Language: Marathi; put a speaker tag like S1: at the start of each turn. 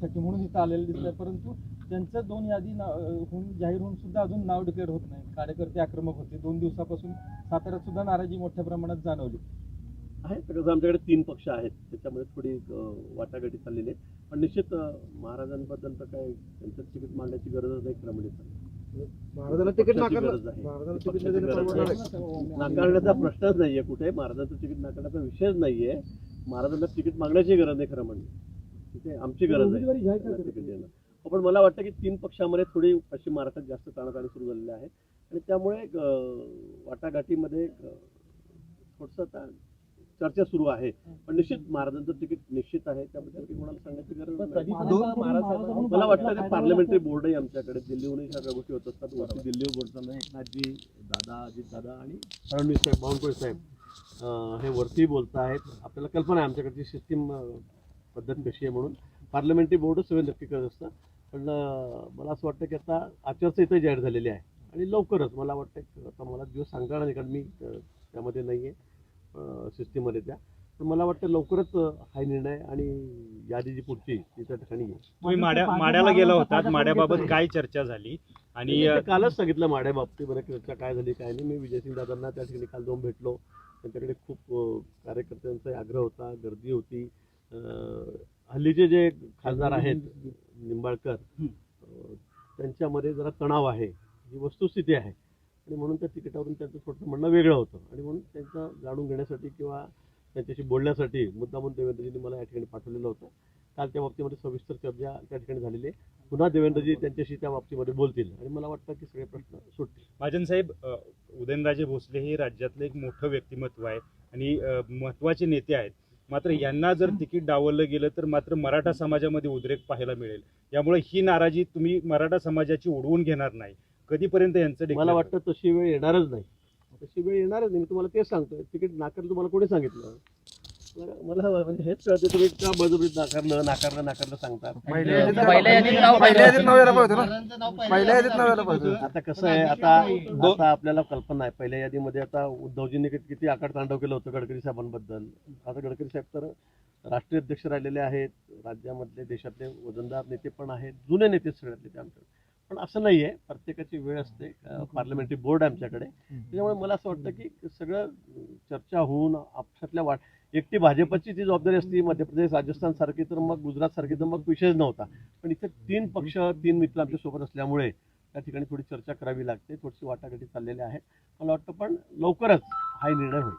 S1: करण्यासाठी म्हणून इथं आलेले दिसत परंतु त्यांचं दोन यादी होऊन जाहीर होऊन सुद्धा अजून नाव डिक्लेअर होत नाही. कार्यकर्ते आक्रमक होते. दोन दिवसापासून साताऱ्यात सुद्धा नाराजी मोठ्या प्रमाणात जाणवली.
S2: आहे तर कसं आमच्याकडे तीन पक्ष आहेत. त्याच्यामध्ये थोडी वाटाघाटी चाललेली आहे पण निश्चित महाराजांबद्दल तर काय त्यांचं तिकीट मांडण्याची गरजच नाही खरं म्हणजे
S3: महाराजांना तिकीट.
S2: नाकारण्याचा प्रश्नच नाहीये कुठे. महाराजांचं तिकीट नाकारण्याचा विषयच नाहीये. महाराजांना तिकीट मागण्याची गरज नाही खरं म्हणजे ठीक आहे आमची गरज आहे. हो, पण मला वाटतं की तीन पक्षामध्ये थोडी पश्चिम महाराष्ट्रात जास्त ताणाताणी सुरू झालेली आहे. आणि त्यामुळे वाटाघाटीमध्ये थोडंसं चर्चा सुरू आहे. पण निश्चित महाराजांचं तिकीट निश्चित आहे. त्याबद्दल कोणाला सांगायची गरज नाही. मला वाटतं ते पार्लमेंटरी बोर्डही आमच्याकडे दिल्लीहूनही सगळ्या गोष्टी होत असतात. वरती दिल्ली बोलताना एकनाथजी दादा अजित दादा आणि फडणवीस साहेब बावनकुळे साहेब हे वरती बोलत आहेत आपल्याला कल्पना आहे आमच्याकडची सिस्टीम पद्धत कशी आहे म्हणून. पार्लमेंटरी बोर्डच सगळं नक्की करत असतं. पण मला असं वाटतं की आता आचारसंहिता जाहीर झालेली आहे. आणि लवकरच मला वाटतं आता मला दिवस सांगता नाही कारण मी त्यामध्ये नाही आहे सिस्टीममध्ये त्या. पण मला वाटतं लवकरच हा निर्णय आणि यादी जी पुढची ती त्या ठिकाणी
S4: तुम्ही माड्या माड्याला गेला होतात माड्याबाबत काय चर्चा झाली? आणि
S2: कालच सांगितलं माड्या बरं चर्चा काय झाली काय नाही. मी विजयसिंग दादांना त्या ठिकाणी काल जाऊन भेटलो. त्यांच्याकडे खूप कार्यकर्त्यांचा आग्रह होता गर्दी होती. हल्लीचे जे खासदार आहेत निंबाळकर त्यांच्यामध्ये जरा तणाव आहे ही वस्तुस्थिती आहे. आणि म्हणून त्या तिकिटावरून त्यांचं थोडंसं म्हणणं वेगळं होतं. आणि म्हणून त्यांचं जाणून घेण्यासाठी किंवा त्यांच्याशी बोलण्यासाठी मुद्दामून देवेंद्रजींनी मला या ठिकाणी पाठवलेलं होतं. काल त्या बाबतीमध्ये सविस्तर चर्चा त्या ठिकाणी झालेली आहे. पुन्हा देवेंद्रजी त्यांच्याशी त्या बाबतीमध्ये बोलतील आणि मला वाटतं की सगळे प्रश्न सुटतील.
S4: महाजन साहेब उदयनराजे भोसले हे राज्यातलं एक मोठं व्यक्तिमत्व आहे. आणि महत्त्वाचे नेते आहेत. मात्र यांना जर तिकीट डावललं गेलं तर मात्र मराठा समाजामध्ये उद्रेक पाहायला मिळेल. यामुळे ही नाराजी तुम्ही मराठा समाजाची उडवून घेणार नाही. कधीपर्यंत यांचं
S2: मला वाटतं तशी वेळ येणारच नाही. तशी वेळ येणारच नाही. मी तुम्हाला तेच सांगतोय. तिकीट नाकारलं तुम्हाला कोणी सांगितलं? मला- म्हणजे हेच कळते तुम्ही का बळजबरीत नाकारलं नाकारलं नाकारलं सांगतात
S3: पहिल्या यादीत
S5: पहिल्या यादीत नाव
S3: पहिल्या यादीत नाव यायला पाहिजे ना. पहिल्या यादीत नाव यायला पाहिजे
S2: आता कसं आहे आता आता आपल्याला कल्पना आहे. पहिल्या यादीमध्ये आता उद्धवजींनी किती आकार तांडव केलं होतं गडकरी साहेबांबद्दल. आता गडकरी साहेब तर राष्ट्रीय अध्यक्ष राहिलेले आहेत. राज्यामधले देशातले वजनदार नेते पण आहेत. जुने नेते सगळ्यातले ते आमच्याकडे. पण असं नाही आहे प्रत्येकाची वेळ असते. पार्लमेंटरी बोर्ड आहे आमच्याकडे. त्याच्यामुळे मला असं वाटतं की सगळं चर्चा होऊन आपसातल्या वाट एकटी भाजपची जी जबाबदारी असती मध्य प्रदेश राजस्थान सारखी तर मग गुजरात सारखी तर मग विषयच नव्हता. पण इथे तीन पक्ष तीन मित्र आमच्यासोबत असल्यामुळे त्या ठिकाणी थोडी चर्चा करावी लागते थोडीशी वाटाघाटी चाललेल्या आहेत. मला वाटतं पण लवकरच हा निर्णय होईल.